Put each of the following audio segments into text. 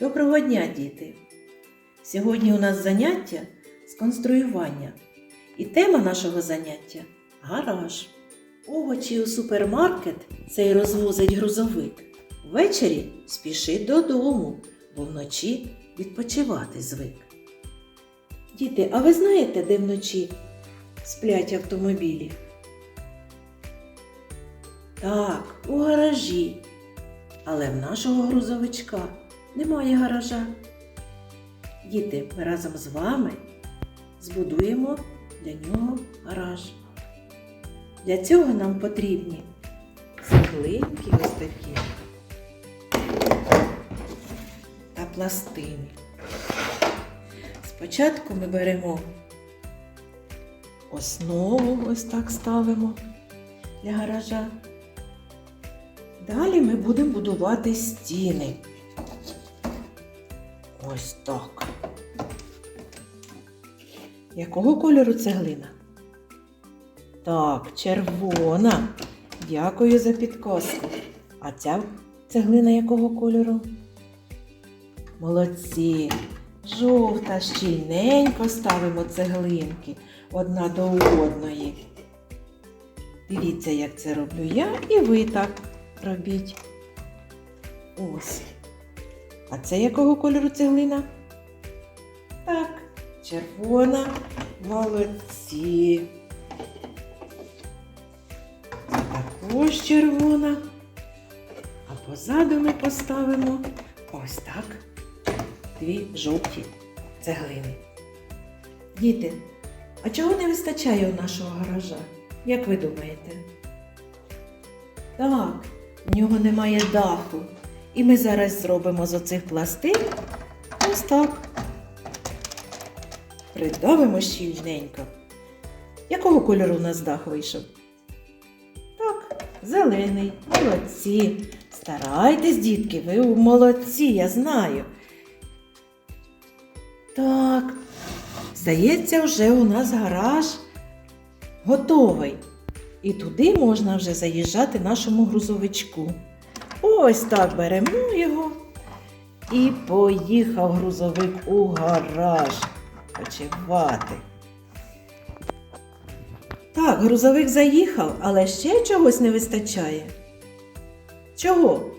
Доброго дня, діти! Сьогодні у нас заняття з конструювання. І тема нашого заняття гараж. Овочі у супермаркет цей розвозить грузовик. Ввечері спішить додому, бо вночі відпочивати звик. Діти, а ви знаєте, де вночі сплять автомобілі? Так, у гаражі. Але в нашого грузовичка немає гаража. Діти, ми разом з вами збудуємо для нього гараж. Для цього нам потрібні цеглинки ось такі та пластини. Спочатку ми беремо основу, ось так ставимо для гаража. Далі ми будемо будувати стіни. Ось так. Якого кольору цеглина? Так, червона. Дякую за підказку. А ця цеглина якого кольору? Молодці. Жовта, щільненько ставимо цеглинки одна до одної. Дивіться, як це роблю я, і ви так робіть. Ось. А це якого кольору цеглина? Так, червона. Молодці. Також червона. А позаду ми поставимо ось так. Дві жовті цеглини. Діти, а чого не вистачає у нашого гаража? Як ви думаєте? Так, в нього немає даху. І ми зараз зробимо з оцих пластин ось так. Придавимо щільненько. Якого кольору у нас дах вийшов? Так, зелений. Молодці. Старайтесь, дітки, ви молодці, я знаю. Так, здається, вже у нас гараж готовий. І туди можна вже заїжджати нашому грузовичку. Ось так беремо його. І поїхав грузовик у гараж почивати. Так, грузовик заїхав, але ще чогось не вистачає. Чого?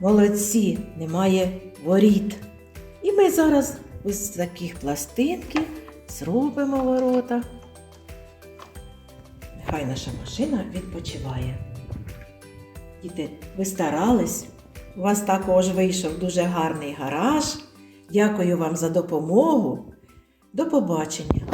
Молодці, немає воріт. І ми зараз ось з таких пластинків зробимо ворота. Нехай наша машина відпочиває. Діти, ви старались? У вас також вийшов дуже гарний гараж. Дякую вам за допомогу. До побачення!